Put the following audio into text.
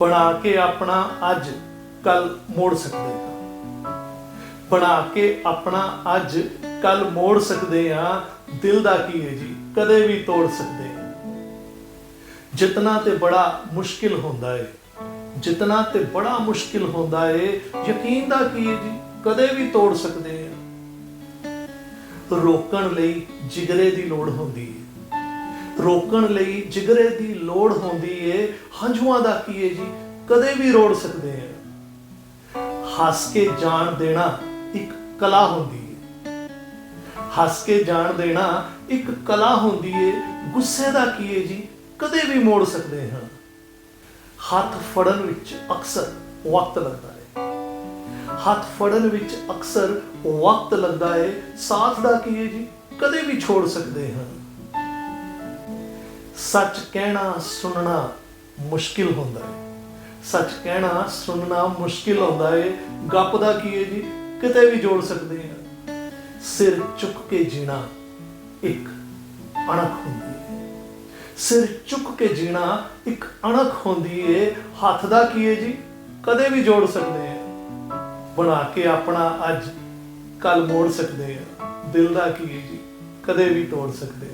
ਬਣਾ ਕੇ ਆਪਣਾ ਅੱਜ ਕੱਲ ਮੋੜ ਸਕਦੇ ਹਾਂ। ਬਣਾ ਕੇ ਆਪਣਾ ਅੱਜ ਕੱਲ ਮੋੜ ਸਕਦੇ ਹਾਂ। ਦਿਲ ਦਾ ਕੀ ਹੈ ਜੀ? ਕਦੇ ਵੀ ਤੋੜ ਸਕਦੇ ਹਾਂ। ਜਿਤਨਾ ਤੇ ਬੜਾ ਮੁਸ਼ਕਿਲ ਹੁੰਦਾ ਹੈ ਜਿਤਨਾ ਤੇ ਬੜਾ ਮੁਸ਼ਕਿਲ ਹੁੰਦਾ ਹੈ ਯਕੀਨ ਦਾ ਕੀ ਹੈ ਜੀ? ਕਦੇ ਵੀ ਤੋੜ ਸਕਦੇ ਹਾਂ। ਰੋਕਣ ਲਈ ਜਿਗਰੇ ਦੀ ਲੋੜ ਹੁੰਦੀ ਹੈ ਰੋਕਣ ਲਈ ਜਿਗਰੇ ਦੀ ਲੋੜ ਹੁੰਦੀ ਏ। ਹੰਝੂਆਂ ਦਾ ਕੀ ਏ ਜੀ? ਕਦੇ ਵੀ ਰੋੜ ਸਕਦੇ ਆ। ਹੱਸ ਕੇ ਜਾਣ ਦੇਣਾ ਇੱਕ ਕਲਾ ਹੁੰਦੀ ਏ। ਹੱਸ ਕੇ ਜਾਣ ਦੇਣਾ ਇੱਕ ਕਲਾ ਹੁੰਦੀ ਏ। ਗੁੱਸੇ ਦਾ ਕੀ ਏ ਜੀ? ਕਦੇ ਵੀ ਮੋੜ ਸਕਦੇ ਹਾਂ। ਹੱਥ ਫੜਨ ਵਿੱਚ ਅਕਸਰ ਵਕਤ ਲੱਗਦਾ ਹੈ ਹੱਥ ਫੜਨ ਵਿੱਚ ਅਕਸਰ ਵਕਤ ਲੱਗਦਾ ਹੈ ਸਾਥ ਦਾ ਕੀ ਏ ਜੀ? ਕਦੇ ਵੀ ਛੋੜ ਸਕਦੇ ਹਾਂ। ਸੱਚ ਕਹਿਣਾ ਸੁਣਨਾ ਮੁਸ਼ਕਿਲ ਹੁੰਦਾ ਹੈ। ਸੱਚ ਕਹਿਣਾ ਸੁਣਨਾ ਮੁਸ਼ਕਿਲ ਹੁੰਦਾ ਹੈ। ਗੱਪ ਦਾ ਕੀ ਹੈ ਜੀ? ਕਿਤੇ ਵੀ ਜੋੜ ਸਕਦੇ ਹਾਂ। ਸਿਰ ਚੁੱਕ ਕੇ ਜੀਣਾ ਇੱਕ ਅਣਖ ਹੁੰਦੀ ਹੈ। ਸਿਰ ਚੁੱਕ ਕੇ ਜੀਣਾ ਇੱਕ ਅਣਖ ਹੁੰਦੀ ਹੈ। ਹੱਥ ਦਾ ਕੀ ਹੈ ਜੀ? ਕਦੇ ਵੀ ਜੋੜ ਸਕਦੇ ਹਾਂ। ਬਣਾ ਕੇ ਆਪਣਾ ਅੱਜ ਕੱਲ ਮੋੜ ਸਕਦੇ ਹਾਂ। ਦਿਲ ਦਾ ਕੀ ਹੈ ਜੀ? ਕਦੇ ਵੀ ਤੋੜ ਸਕਦੇ